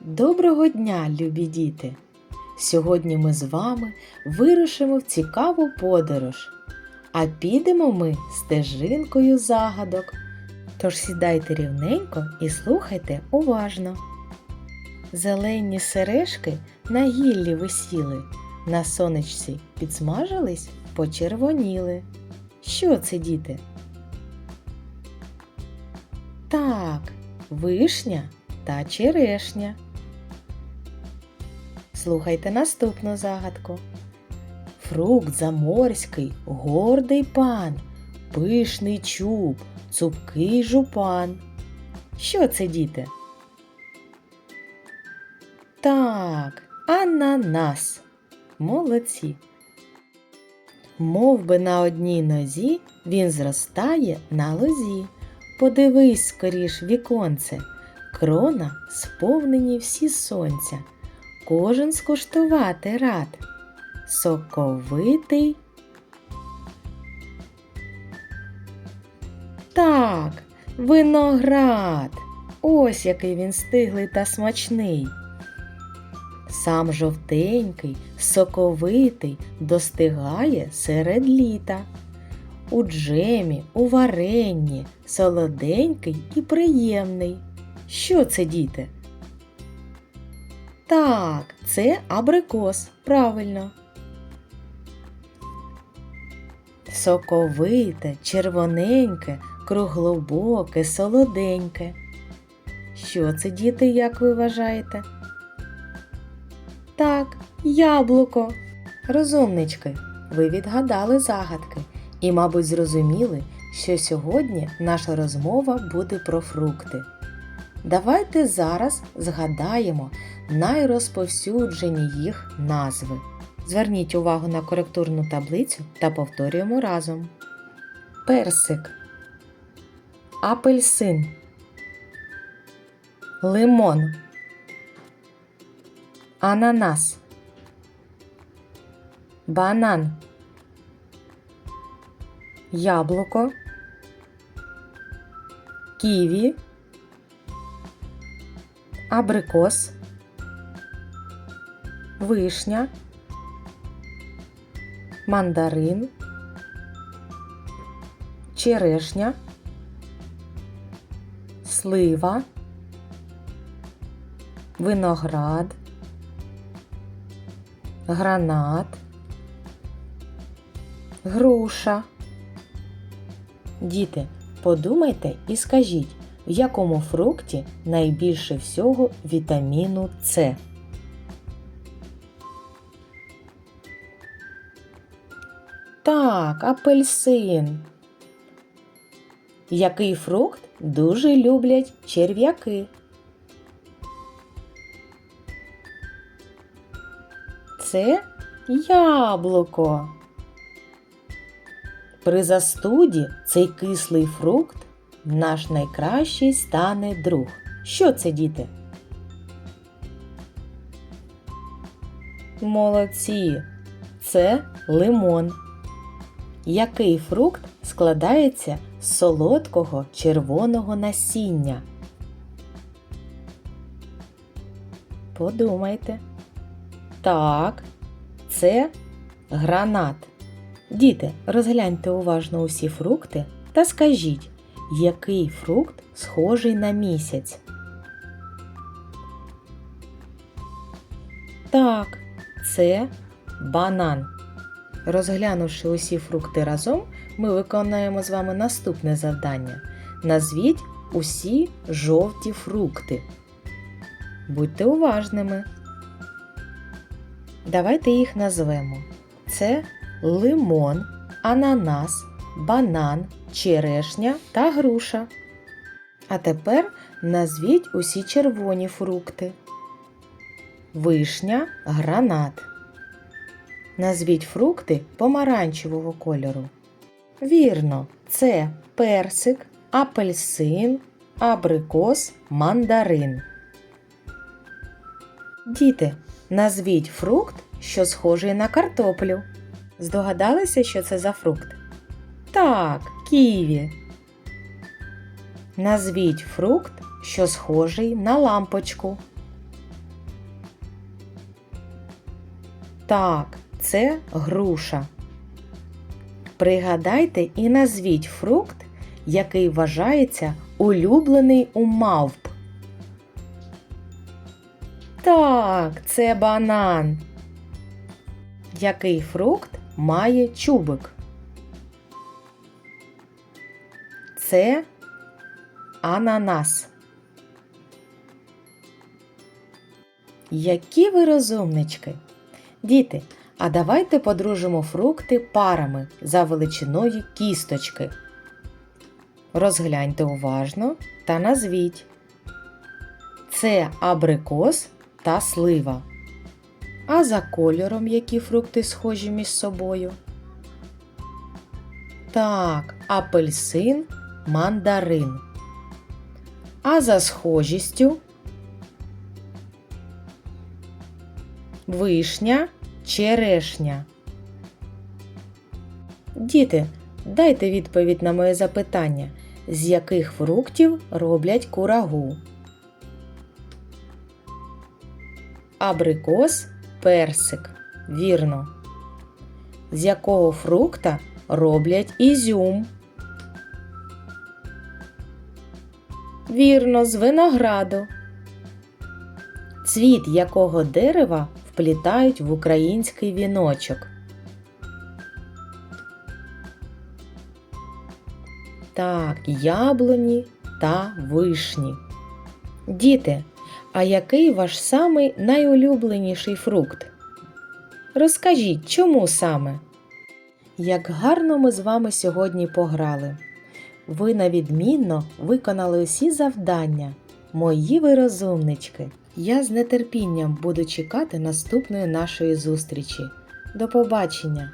Доброго дня, любі діти! Сьогодні ми з вами вирушимо в цікаву подорож, а підемо ми стежинкою загадок. Тож сідайте рівненько і слухайте уважно. Зелені сережки на гіллі висіли, на сонечці підсмажились, почервоніли. Що це, діти? Так, вишня та черешня. Слухайте наступну загадку. Фрукт заморський, гордий пан, пишний чуб, цупкий жупан. Що це, діти? Так, ананас. Молодці. Мов би на одній нозі він зростає на лозі. Подивись скоріш віконце, крона сповнені всі сонця. Кожен скуштувати рад. Соковитий. Так, виноград. Ось який він стиглий та смачний. Сам жовтенький, соковитий, достигає серед літа. У джемі, у варенні, солоденький і приємний. Що це, діти? Так, це абрикос, правильно. Соковите, червоненьке, круглобоке, солоденьке. Що це, діти, як ви вважаєте? Так, яблуко. Розумнички, ви відгадали загадки і, мабуть, зрозуміли, що сьогодні наша розмова буде про фрукти. Давайте зараз згадаємо найрозповсюджені їх назви. Зверніть увагу на коректурну таблицю та повторюємо разом. Персик, апельсин, лимон, ананас, банан, яблуко, ківі, абрикос, вишня, мандарин, черешня, слива, виноград, гранат, груша. Діти, подумайте і скажіть, в якому фрукті найбільше всього вітаміну С? Так, апельсин. Який фрукт дуже люблять черв'яки? Це яблуко. При застуді цей кислий фрукт наш найкращий стане друг. Що це, діти? Молодці. Це лимон. Який фрукт складається з солодкого червоного насіння? Подумайте. Так, це гранат. Діти, розгляньте уважно усі фрукти та скажіть, який фрукт схожий на місяць. Так, це банан. Розглянувши усі фрукти разом, ми виконаємо з вами наступне завдання. Назвіть усі жовті фрукти. Будьте уважними. Давайте їх назвемо. Це лимон, ананас, банан, черешня та груша. А тепер назвіть усі червоні фрукти. Вишня, гранат. Назвіть фрукти помаранчевого кольору. Вірно, це персик, апельсин, абрикос, мандарин. Діти, назвіть фрукт, що схожий на картоплю. Здогадалися, що це за фрукт? Так, ківі. Назвіть фрукт, що схожий на лампочку. Так, це груша. Пригадайте і назвіть фрукт, який вважається улюблений у мавп. Так, це банан. Який фрукт має чубик? Це ананас. Які ви розумнички! Діти, а давайте подружимо фрукти парами за величиною кісточки. Розгляньте уважно та назвіть. Це абрикос та слива. А за кольором які фрукти схожі між собою? Так, апельсин, мандарин. А за схожістю вишня, черешня. Діти, дайте відповідь на моє запитання, з яких фруктів роблять курагу? Абрикос, персик. Вірно. З якого фрукта роблять ізюм? Вірно, з винограду. Цвіт якого дерева вплітають в український віночок? Так, яблуні та вишні. Діти, а який ваш самий найулюбленіший фрукт? Розкажіть, чому саме? Як гарно ми з вами сьогодні пограли. Ви на відмінно виконали усі завдання. Мої ви розумнички. Я з нетерпінням буду чекати наступної нашої зустрічі. До побачення!